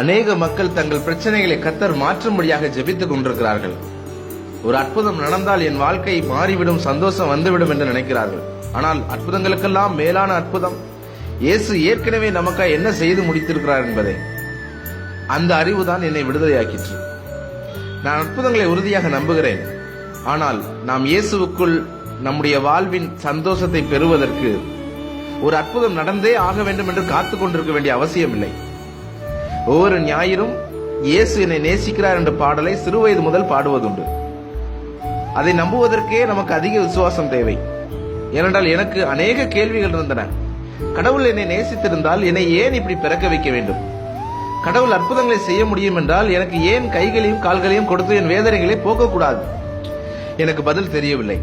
அநேக மக்கள் தங்கள் பிரச்சனைகளை கத்தர் மாற்றும்படியாக ஜெபித்துக் கொண்டிருக்கிறார்கள். ஒரு அற்புதம் நடந்தால் என் வாழ்க்கை மாறிவிடும் சந்தோஷம் வந்துவிடும் என்று நினைக்கிறார்கள். ஆனால் அற்புதங்களுக்கெல்லாம் மேலான அற்புதம். இயேசு ஏற்கனவே நமக்காக என்ன செய்து முடித்திருக்கிறார் என்பதை. அந்த அறிவுதான் என்னை விடுதலையாக்கிற்று. நான் அற்புதங்களை உறுதியாக நம்புகிறேன். ஆனால் நாம் இயேசுவுக்குள் நம்முடைய வாழ்வின் சந்தோஷத்தை பெறுவதற்கு ஒரு அற்புதம் நடந்தே ஆக வேண்டும் என்று காத்து கொண்டிருக்க வேண்டிய அவசியமில்லை. ஒவ்வொரு ஞாயிறும் இயேசு என்னை நேசிக்கிறார் என்ற பாடலை சிறுவயது முதல் பாடுவதுண்டு. அதை நம்புவதற்கே நமக்கு அதிக விசுவாசம் தேவை. ஏனென்றால் எனக்கு அநேக கேள்விகள் இருந்தன. கடவுள் என்னை நேசித்திருந்தால் என்னை ஏன் இப்படி பிறக்க வைக்க வேண்டும்? கடவுள் அற்புதங்களை செய்ய முடியும் என்றால் எனக்கு ஏன் கைகளையும் கால்களையும் கொடுத்து என் வேதனைகளை போக்கக்கூடாது? எனக்கு பதில் தெரியவில்லை.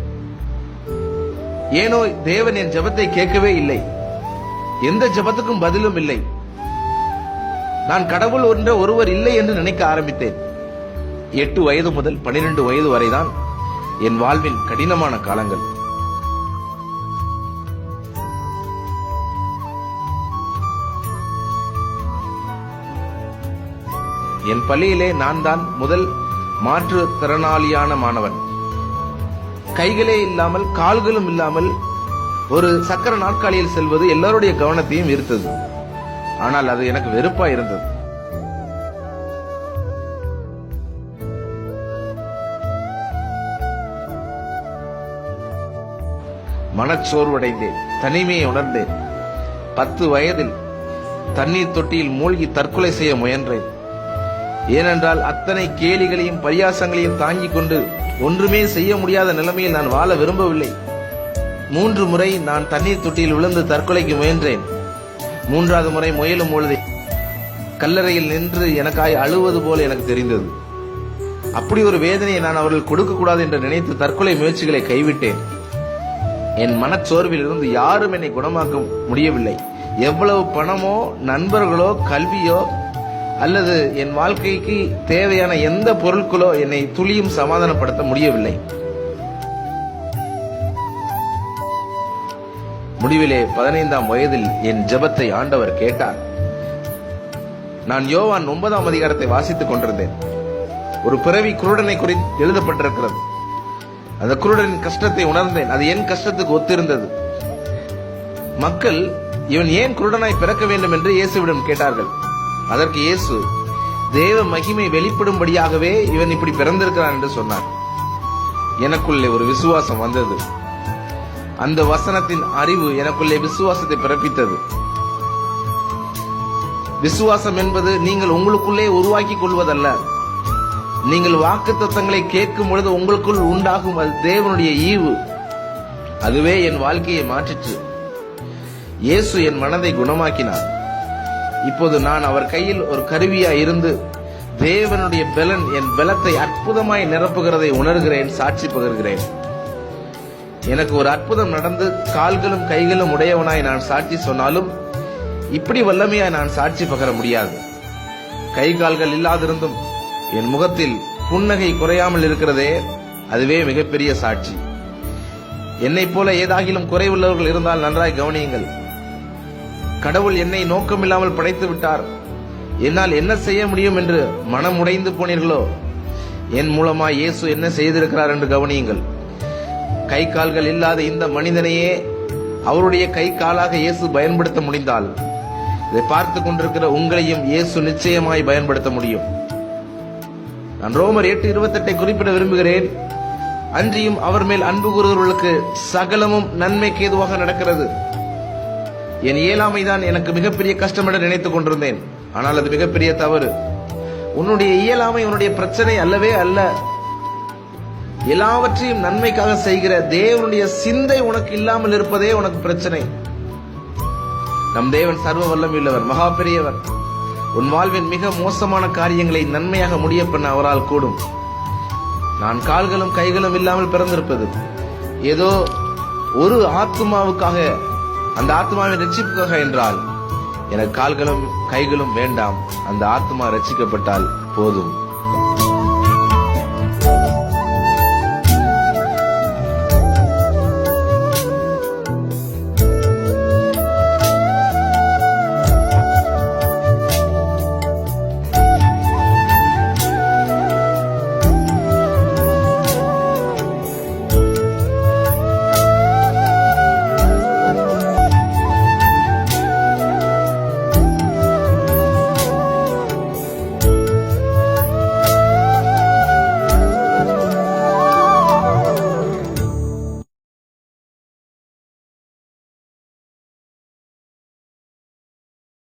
ஏனோ தேவன் என் ஜெபத்தை கேட்கவே இல்லை. எந்த ஜெபத்துக்கும் பதிலும் இல்லை. நான் கடவுள் என்ற ஒருவர் இல்லை என்று நினைக்க ஆரம்பித்தேன். எட்டு வயது முதல் பனிரெண்டு வயது வரைதான் என் வாழ்வின் கடினமான காலங்கள். என் பள்ளியிலே நான் தான் முதல் மாற்றுத்திறனாளியான மாணவன். கைகளே இல்லாமல் கால்களும் இல்லாமல் ஒரு சக்கர நாற்காலியில் செல்வது எல்லாருடைய கவனத்தையும் ஈர்த்தது. ஆனால் அது எனக்கு வெறுப்பா இருந்தது. மனச்சோர்வடைந்தேன் தனிமையை உணர்ந்தேன். பத்து வயதில் தண்ணீர் தொட்டியில் மூழ்கி தற்கொலை செய்ய முயன்றேன். ஏனென்றால் அத்தனை கேலிகளையும் பரியாசங்களையும் தாங்கிக் கொண்டு ஒன்றுமே செய்ய முடியாத நிலைமையில் நான் வாழ விரும்பவில்லை. மூன்று முறை நான் தண்ணீர் தொட்டியில் விழுந்து தற்கொலைக்கு முயன்றேன். மூன்றாவது முறை முயலும் பொழுது கல்லறையில் நின்று எனக்காய் அழுவது போல எனக்கு தெரிந்தது. அப்படி ஒரு வேதனையை நான் அவர்கள் கொடுக்கக்கூடாது என்று நினைத்து தற்கொலை முயற்சிகளை கைவிட்டேன். என் மனச்சோர்வில் இருந்து யாரும் என்னை குணமாக்க முடியவில்லை. எவ்வளவு பணமோ நண்பர்களோ கல்வியோ அல்லது என் வாழ்க்கைக்கு தேவையான எந்த பொருட்களோ என்னை துளியும் சமாதானப்படுத்த முடியவில்லை. முடிவிலே பதினைந்தாம் வயதில் என் ஜெபத்தை ஆண்டவர் கேட்டார். நான் யோவான் ஒன்பதாம் அதிகாரத்தை வாசித்துக் கொண்டிருந்தேன். ஒரு பிறவி குருடனை குறித்து எழுதப்பட்டிருக்கிறது. அந்த குருடனின் கஷ்டத்தை உணர்ந்தேன். அது என் கஷ்டத்துக்கு ஒத்திருந்தது. மக்கள் இவன் ஏன் குருடனாய் பிறக்க வேண்டும்? என்று இயேசுவிடம் கேட்டார்கள். அதற்கு இயேசு தேவ மகிமை வெளிப்படும்படியாகவே இவன் இப்படி பிறந்திருக்கிறான் என்று சொன்னார். எனக்குள்ளே ஒரு விசுவாசம் வந்தது. அந்த வசனத்தின் அறிவு எனக்குள்ளே விசுவாசத்தை பிறப்பித்தது. விசுவாசம் என்பது நீங்கள் உங்களுக்குள்ளே உருவாக்கி கொள்வதல்ல. நீங்கள் வாக்கு தத்தங்களை கேட்கும் பொழுது உங்களுக்குள் உண்டாகும் அது தேவனுடைய ஈவு. அதுவே என் வாழ்க்கையை மாற்றிற்று. இயேசு என் மனதை குணமாக்கினார். இப்போது நான் அவர் கையில் ஒரு கருவியா இருந்து தேவனுடைய பலன் என் பலத்தை அற்புதமாய் நிரப்புகிறதை உணர்கிறேன் சாட்சி பகர்கிறேன். எனக்கு ஒரு அற்புதம் நடந்து கால்களும் கைகளும் உடையவனாய் நான் சாட்சி சொன்னாலும் இப்படி வல்லமையாய் நான் சாட்சி பகர முடியாது. கை கால்கள் இல்லாதிருந்தும் என் முகத்தில் புன்னகை குறையாமல் இருக்கிறதே அதுவே மிகப்பெரிய சாட்சி. என்னைப் போல ஏதாகிலும் குறைவுள்ளவர்கள் இருந்தால் நன்றாய் கவனியுங்கள். கடவுள் என்னை நோக்கமில்லாமல் படைத்து விட்டார். என்னால் என்ன செய்ய முடியும் என்று மனம் உடைந்து போனீர்களோ? என் மூலமா இயேசு என்ன செய்திருக்கிறார் என்று கவனியுங்கள். கை கால்கள் இல்லாத இந்த மனிதனையே அவருடைய கை காலாக இயேசு பயன்படுத்த முடிந்தால் இதை பார்த்து கொண்டிருக்கிற உங்களையும் இயேசு நிச்சயமாய் பயன்படுத்த முடியும். நான் ரோமர் எட்டு இருபத்தெட்டை குறிப்பிட விரும்புகிறேன். அன்றியும் அவர் மேல் அன்பு கூறுகிறவர்களுக்கு சகலமும் நன்மைக்கு ஏதுவாக நடக்கிறது. என் இயலாமை தான் எனக்கு மிகப்பெரிய கஷ்டம் என நினைத்துக் கொண்டிருந்தேன். ஆனால் அது மிகப்பெரிய தவறு. உன்னுடைய இயலாமை உன்னுடைய பிரச்சனை அல்லவே அல்ல. எல்லாவற்றையும் நன்மைக்காக செய்கிற தேவனுடைய சிந்தை உனக்கு இல்லாமல் இருப்பதே உனக்கு பிரச்சனை. நம் தேவன் சர்வ வல்லமையுள்ளவர் மகா பெரியவர். உன் வாழ்வின் மிக மோசமான காரியங்களை நன்மையாக முடிய பண்ண அவரால் கூடும். நான் கால்களும் கைகளும் இல்லாமல் பிறந்திருப்பது. ஏதோ ஒரு ஆத்மாவுக்காக அந்த ஆத்மாவின் ரட்சிப்புக்காக என்றால் எனக்கு கால்களும் கைகளும் வேண்டாம். அந்த ஆத்மா ரட்சிக்கப்பட்டால் போதும்.